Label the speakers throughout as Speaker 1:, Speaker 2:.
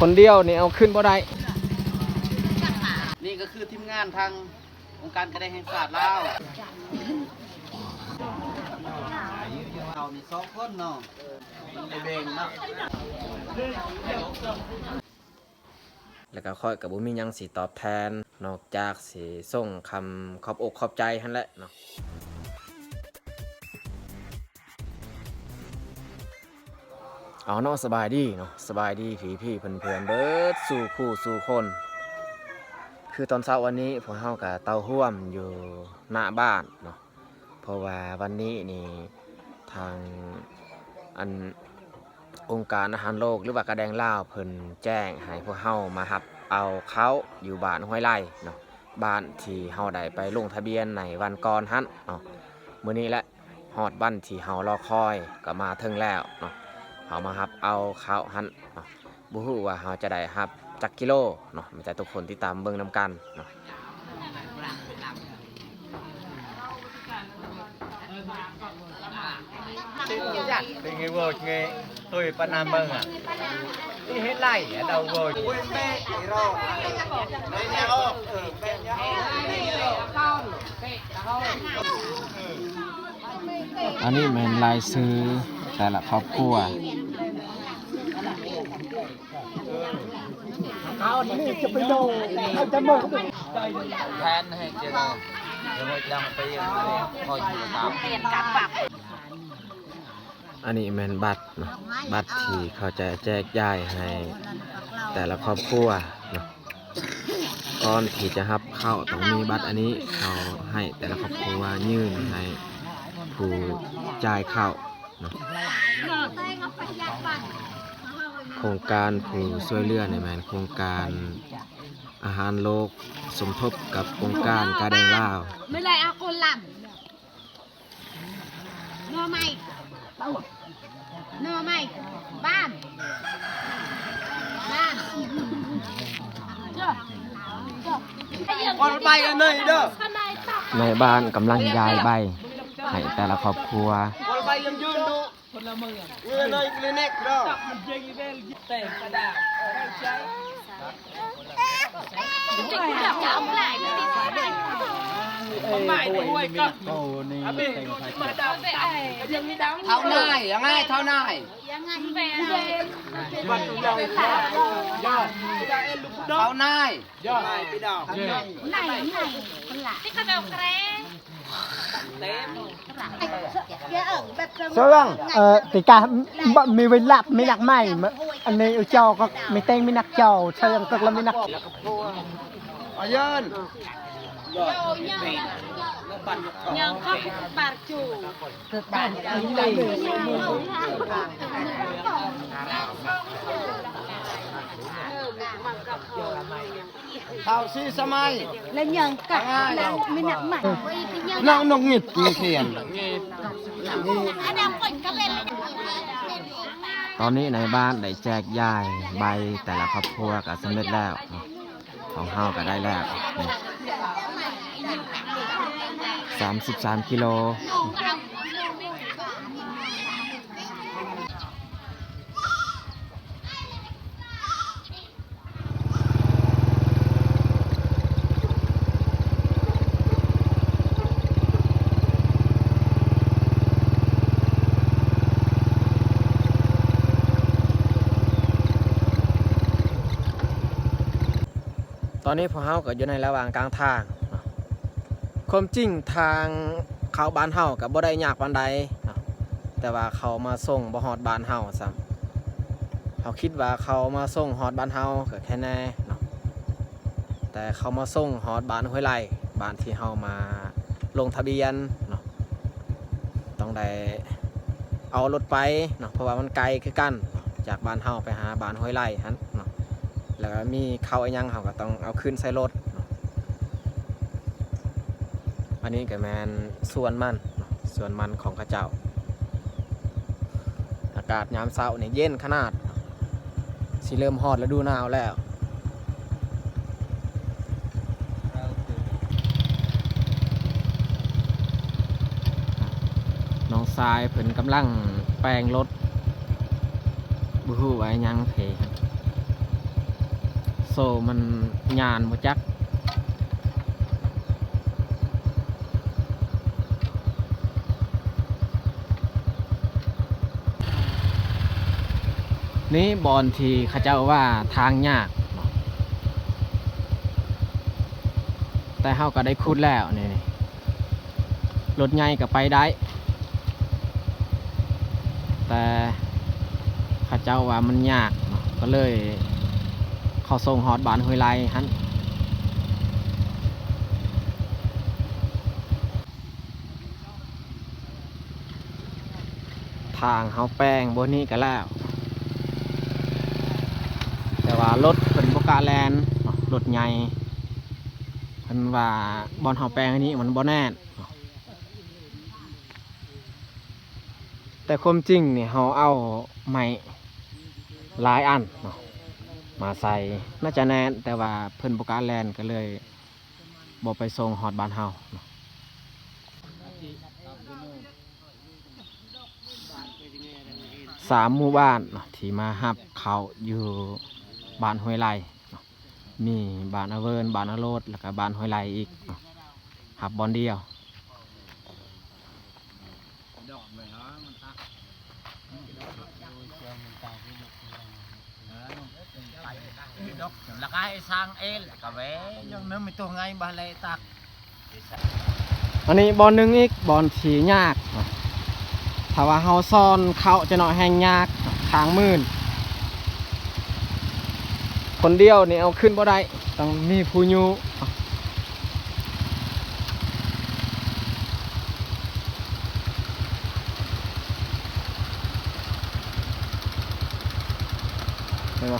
Speaker 1: คนเดียวนี่เอาขึ้นบ่ได้
Speaker 2: นี่ก็คือทีมงานทางองค์การกระไดแห่งศาสตร์ลาวเรามีสองคนเนาะมันได้แบ่งเนาะ
Speaker 1: แล้วก็ค่อยกับบุมียังสิตอบแทน นอกจากสิส่งคำขอบอกขอบใจหันแหละเนาะ เอาเนาะสบายดีเนาะสบายดีผีพี่เพื่อนเพื่อนเบิดสู่คู่สู่คน คือตอนเช้าวันนี้พวกเฮากับเตาห่วมอยู่หน้าบ้านเนาะเพราะว่าวันนี้นี่ทางอันองค์การอาหารโลกหรือว่ากระแดงล่าวเพิ่นแจ้งให้พวกเฮามาหับเอาเขาอยู่บ้านห้วยไร่เนาะบ้านที่เฮาได้ไปลงทะเบียนในวันก่อนหันเนาะมื้อนี้แหละฮอดวันที่เฮารอคอยก็มาถึงแล้วเนาะ เฮามาหับเอาเขาหันเนาะบ่ฮู้ว่าเฮาจะได้หับจักกิโลเนาะมีแต่ทุกคนที่ตามเบิ่งนํกันเนาะ
Speaker 3: thì nghe vô nghe tôi pan nam bưng à đi hết lại ở đâu vô
Speaker 1: อันนี้แม่นรายซื้อแต่ละครอบครัว
Speaker 2: แทนให้เจริญเดี๋ยวเราจะนำไปคอยอยู่ตาม
Speaker 1: อันนี้แมนบัตรเนาะบัตรที่เขาจะแจกจ่ายให้ แต่ละครอบครัวเนาะก่อนที่จะรับเข้าต้องมีบัตรอันนี้เขาให้แต่ละครอบครัวยื่นให้ผู้จ่ายเข้าเนาะ โครงการผู้ช่วยเหลือในยแมนโครงการอาหารโลกสมทบกับโครงการกาแดงล่าว
Speaker 4: ไม่เลยเอาคนหลับนอไม่นอไม่บ้านบ้านเจ้าเจ้า
Speaker 2: คนไปกันเลยเด้อ
Speaker 4: ทำไมตับ
Speaker 1: ในบ้านกำลังย้ายใบให้แต่ละครอบครัว
Speaker 2: คนไปยังยืนดู เงินเลยคลินิกเด้อ
Speaker 4: จับจับไหลไม่ติดสายเลย
Speaker 2: เท่าน่ายยังไงเท่าน่าย
Speaker 4: ยังไงแฟน
Speaker 2: เท่าน่าย
Speaker 4: ไหนไหนคนหลับที่กระเดาแกรง เต็มเยอะแบบ
Speaker 5: Sorang, uh, tika mi win lap mi nak mai. Ani u chao ko mi teng mi nak chao, sayang tok la mi nak.
Speaker 2: อายืน
Speaker 4: ยังก็ปากจู
Speaker 2: เท่าซีสมัย
Speaker 4: แล้วยังกัดแล้วไม่หนักใหม่
Speaker 2: น้องนกหงิด มีเขียน
Speaker 4: อันนั้นคนก็เป็น
Speaker 1: ตอนนี้ในบ้านได้แจกย้ายใบแต่ละครอบครัวก็สำเร็จแล้วเนาะของเฮาก็ได้แล้วสามสิบสามกิโล อนนี้พวกเฮาก็อยู่ในระหว่างกลางทาง ความจริงทางเขาบ้านเฮากับบ่ได้ยากปานใดาะแต่ว่าเขามาส่งบ่ฮอดบ้านเฮาซ้ำเขาคิดว่าเขามาส่งฮอดบ้านเฮาก็แค่แน่เนาะแต่เขามาส่งฮอดบ้านห้วยไร่บ้านที่เฮามาลงทะเบียนเนาะต้องได้เอารถไปเนาะเพราะว่ามันไกลคือกัน จากบ้านเฮาไปหาบ้านห้วยไร่หันเนาะ แล้วก็มีเข้าวอีหยังเขาก็ต้องเอาขึ้นใส่รถ อันนี้ก็แมนส่วนมันส่วนมันของข้าเจ้า อากาศยามเช้าเนี่ยเย็นขนาดสิเริ่มฮอดแล้วดูหนาวแล้วน้องทรายเพิ่นกำลังแปลงรถบูฮูไว้ยังเพ โซ่มันยานบ่จักนี่บอลที่เขาเจ้าว่าทางยาก แต่เฮาก็ได้คุดแล้วนี่รถใหญ่ก็ไปได้ แต่เข้าเจ้าว่ามันยากก็เลย เขาส่งฮอดบานห้วยไลฮันทางเฮาแป้งบนนี้ก็แล้ว แต่ว่ารถเป็นบกาแลนรถใหญ่เพิ่นว่าบอลเฮาแปลงอันนี้มันบ่แน่นแต่ความจริงเนี่ยเฮาเอาไม้หลายอันเนาะ มาใส่น่าจะแน่นแต่ว่าเพิ่นบกล้าแลนก็เลยบ่ไปส่งฮอดบ้านเฮาสามหมู่บ้านที่มาฮับเขาอยู่บ้านห้วยไร่เนาะมีบ้านอเวิร์นบ้านอโรดแล้วก็บ้านห้วยไร่อีกเนาะฮับบอลเดียว
Speaker 2: แล้วก็ให้สร้างเองแล้วก็แหวยังนึก ไม่ตัวไงบาเลตัก
Speaker 1: อันนี้บอลหนึ่งอีกบอลสียากถ้าว่าเฮาซ่อนเขาจะหน่อยแห้งยากทางมื่น คนเดียวนี่เอาขึ้นบ่ได้ต้องมีผู้ยูเนาะเห็นบ่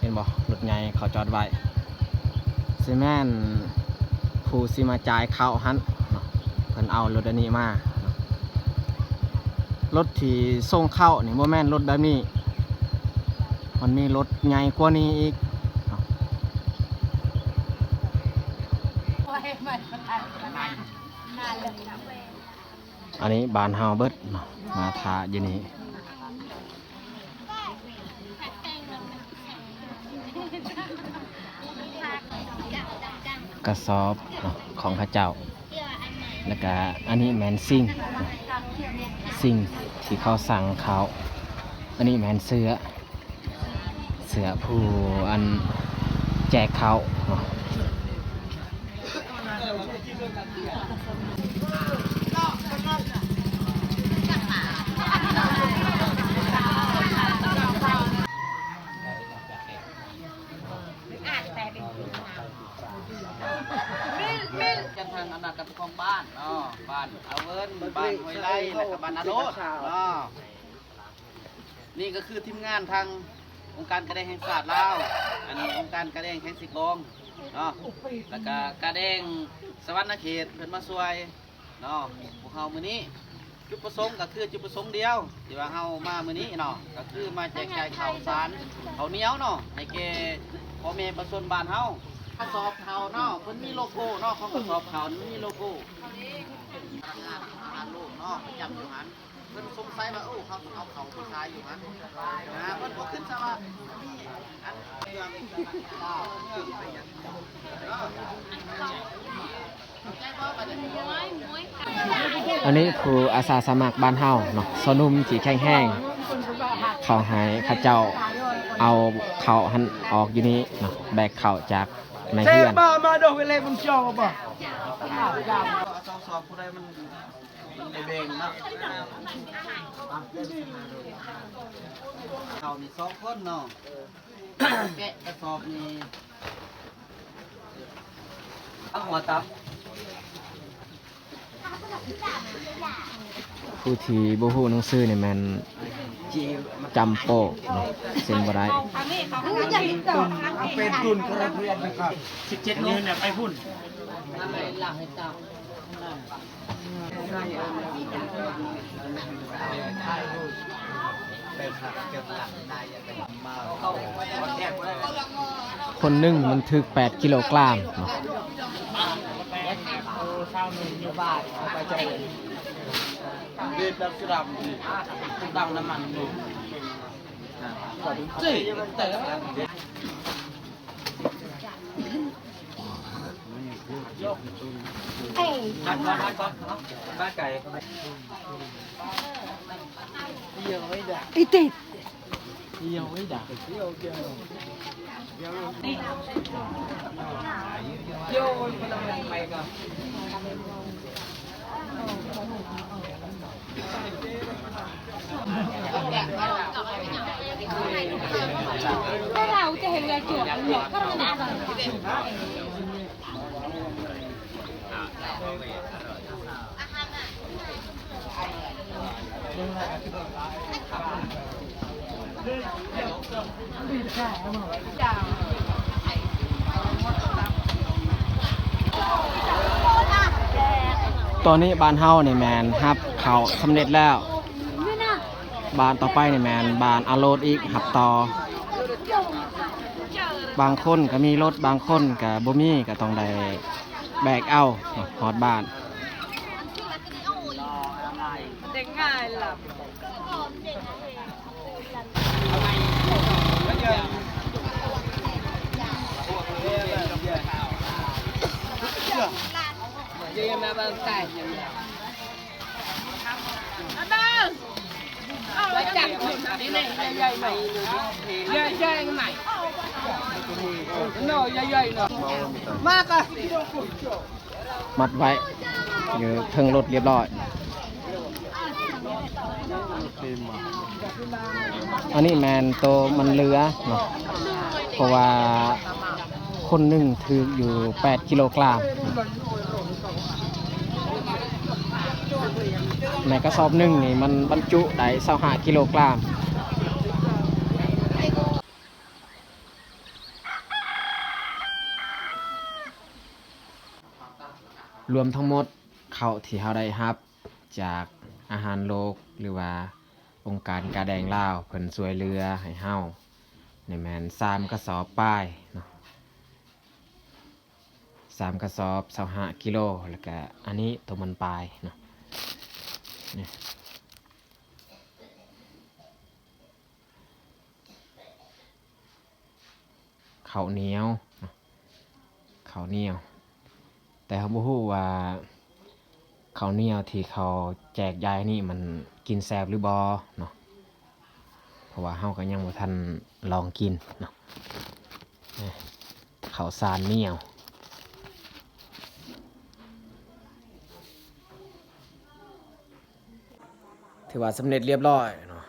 Speaker 1: เห็นบ่ร ถใหญ่เขาจอดไว้ซีแม่นผู้สิมาจ่ายเขาหันเนาะเพิ่นเอารถอันนี้มารถที่ส่งเข้านี่บ่แม่นรถแบบนี้มันมีรถใหญ่กว่านี้อีกอันนี้บานเฮาเบิดเนาะมาทาอยู่นี่ กระสอบของพระเจ้า แล้วก็อันนี้แมนซิ่งซิงที่เขาสั่งเขา อันนี้แมนเสือ เสือผู้อันแจกเขาเนาะ
Speaker 2: กันทางอนาคตของบ้านเนาะบ้านเอาเวิร์นบ้านห้วยไร่แล้วก็บ้านอาโรดเนาะนี่ก็คือทีมงานทางองค์การกระแดงแห่งศาสตร์ลาวอันนี้องค์การกระแดงแห่งสิกองเนาะแล้วก็กระแดงสวรรณเขตเพิ่นมาช่วยเนาะพวกเฮามื้อนี้จุดประสงค์ก็คือจุดประสงค์เดียวที่ว่าเฮามามื้อนี้เนาะก็คือมาแจกจ่ายข้าวสารข้าวเหนียวเนาะให้แก่พ่อแม่ประชาชนบ้านเฮากระสอบเข้าเนาะเพิ่นมีโลโก้เนาะของกระสอบเข้านี่มีโลโก้งานอาหารโลกเนาะประจำอยู่หัน พิ่นสงสัยว่าโอ้เขาเอาเขาวไปขายอยู่หันนะเพิ่นบ่ขึ้นซะว่ามีอันเรื่องเนาะเนาะใจบ่บัดนี้
Speaker 1: อันนี้คืออาสาสมัครบ้านเฮาเนาะสนุมสีแข็งแห้งเขาหายข้าเจ้าเอาเขาหันออกอยู่นี้เนาะแบกเขาจากในเพื่อน
Speaker 3: มามาดอกเวลาบุญจอบ่
Speaker 2: สอบผู้ใดมัน ได้เบ่งเนาะเขานี่สองคนเนาะแกะกระสอบนี่เอาหัวตับ
Speaker 1: ผู้ที่บ่ฮู้หนังสือนี่แมันจำโปกเนาะเซ็นบ่ได้
Speaker 3: เป็นทุนกระเพื่อนนะครับ
Speaker 2: 17นิ้วเนี่ยไปพุ่นนั่นเค
Speaker 1: นหนึ่งมันถึก 8 กิโลกรัมเนาะ
Speaker 2: เด็ดดับสลับดังน้ำมันนี่จีแต่ละ
Speaker 3: บ้านบ้านบ้านบ้านไก่
Speaker 4: อีติด ถ้าเราจะเห็นเรือจวดหลอกก็ไม่ได้
Speaker 1: ตอนนี้บานเฮานี่แมนฮับเขาสำเร็จแล้ว บานต่อไปนี่แมนบานอาโลดอีกหับต่อ บางคนก็มีรถบางคนก็บ่มีก็ต้องได้ แบกเอาเนาะฮอดบ้าน
Speaker 4: เด็กง่ายหลับ
Speaker 2: แล้วจับคนนี่นี่ใหญ่ๆหน่อยใหญ่ๆหน่อยหน่อยใหญ่ๆหน่อย มากอะ
Speaker 1: มัดไว้อยู่เทิงรถเรียบร้อย อันนี้แมนโตวมันเรือเนาะเพราะว่าคนหนึ่งถืออยู่ 8 กิโลกรัมในกระสอบหนึ่งนี่มันบรรจุได้25กิโลกรัม รวมทั้งหมดเขาวที่เขาได้รับ จากอาหารโลกหรือว่าองค์การกาแดงลาวเพิ่นสวยเรือให้เฮาในแมนสามกระสอบป้ายเนาะสามกระสอบสห้ากิโลแล้วก็อันนี้ตัวมันปลายเนาะนี่ข้าวเหนียวเข้าวเหนียว แต่เขาบ่ฮู้ว่าข้าวเหนียวที่เขาแจกยายนี่มันกินแซบหรือบ่เนาะเพราะว่าเฮาก็ยังบ่ทันลองกินเนาะนี่ข้าวสารเหนียวถือว่าสำเร็จเรียบร้อยเนาะ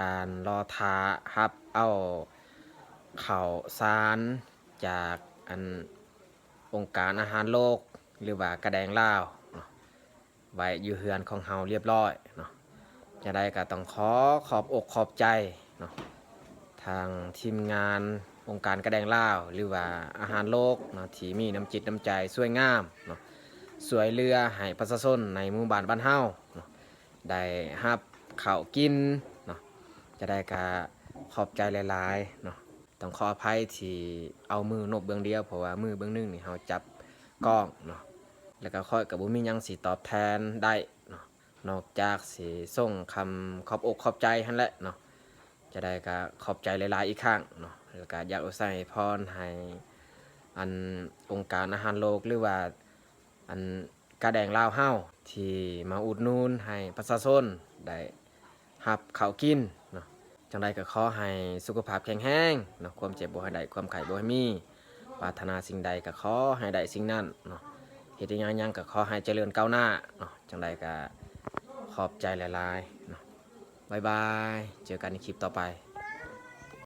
Speaker 1: การรอทาฮับเอาข้าวสารจากอันองค์การอาหารโลก หรือว่ากระแดงลาวเนาะไว้อยู่เฮือนของเฮาเรียบร้อยเนาะจะได้ก็ต้องขอขอบอกขอบใจเนาะทางทีมงานองค์การกระแดงลาว หรือว่าอาหารโลกเนาะที่มีน้ำจิตน้ำใจสวยงามเนาะสวยเรือให้ประชาชนในหมู่บ้านบ้านเฮาเนาะได้รับข้าวกินเนาะจะได้ก็ขอบใจหลายๆเนาะต้องขออภัยที่เอามือนบเบื้องเดียวเพราะว่ามือเบื้องหนึงนี่เฮาจับกล้องเนาะ แล้วก็ค่อยกับบุมียังสิตอบแทนได้เนาะนอกจากสิส่งคำขอบอกขอบใจหันแหละเนาะจะได้ก็ขอบใจหลายๆอีกครั้งเนาะแล้วก็อยากอุใส่พรให้อันองค์การอาหารโลกหรือว่าอันกาแดงลาวเฮาที่มาอุดนูนให้ประชาชนได้รับข้าวกินเนาะจังใดก็ขอให้สุขภาพแข็งแรงเนาะความเจ็บบ่ให้ได้ความไข้บ่ให้มีปรารถนาสิ่งใดก็ขอให้ได้สิ่งนั้นเนาะ เฮ็ดอิหยังยังก็ขอให้เจริญก้าวหน้าเนาะจังใดก็ขอบใจหลายๆเนาะบายบาย เจอกันในคลิปต่อไป